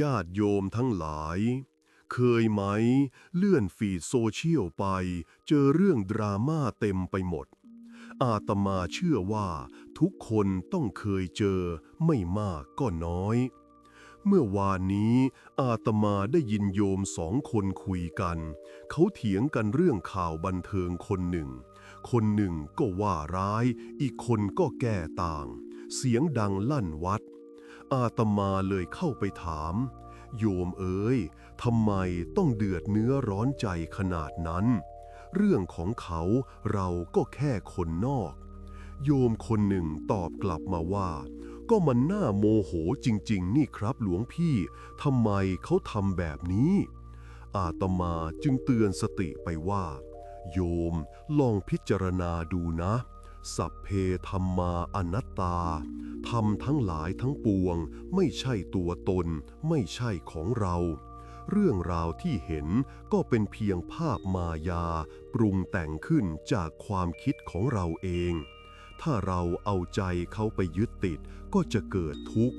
ญาติโยมทั้งหลาย เคยไหม เลื่อนฟีดโซเชียลไป เจอเรื่องดราม่าเต็มไปหมด อาตมาเชื่อว่า ทุกคนต้องเคยเจอไม่มากก็น้อย เมื่อวานนี้อาตมาได้ยินโยมสองคนคุยกัน เขาเถียงกันเรื่องข่าวบันเทิงคนหนึ่ง คนหนึ่งก็ว่าร้าย อีกคนก็แก้ต่าง เสียงดังลั่นวัด อาตมาเลยเข้าไปถาม โยมเอ๋ยทำไมต้องเดือดเนื้อร้อนใจขนาดนั้น เรื่องของเขาเราก็แค่คนนอก โยมคนหนึ่งตอบกลับมาว่า ก็มันน่าโมโหจริง ๆ นี่ครับหลวงพี่ทำไมเขาทำแบบนี้ อาตมาจึงเตือนสติไปว่า โยมลองพิจารณาดูนะ สัพเพธรรมาอนัตตา ธรรมทั้งหลายทั้งปวง ไม่ใช่ตัวตน ไม่ใช่ของเรา เรื่องราวที่เห็นก็เป็นเพียงภาพมายา ปรุงแต่งขึ้นจากความคิดของเราเอง ถ้าเราเอาใจเขาไปยึดติดก็จะเกิดทุกข์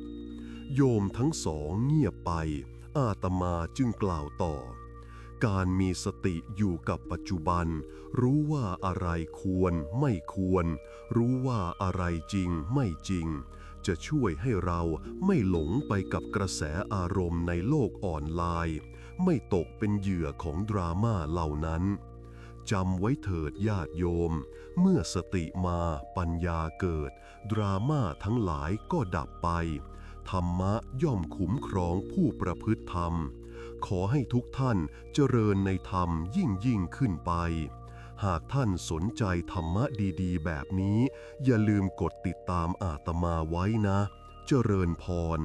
โยมทั้งสองเงียบไป อาตมาจึงกล่าวต่อการมีสติอยู่กับปัจจุบัน รู้ว่าอะไรควรไม่ควร รู้ว่าอะไรจริงไม่จริง จะช่วยให้เราไม่หลงไปกับกระแสอารมณ์ในโลกออนไลน์ ไม่ตกเป็นเหยื่อของดราม่าเหล่านั้นจำไว้เถิดญาติโยม เมื่อสติมาปัญญาเกิด ดราม่าทั้งหลายก็ดับไป ธรรมะย่อมคุ้มครองผู้ประพฤติธรรม ขอให้ทุกท่านเจริญในธรรมยิ่งยิ่งขึ้นไป หากท่านสนใจธรรมะดีๆ แบบนี้ อย่าลืมกดติดตามอาตมาไว้นะ เจริญพร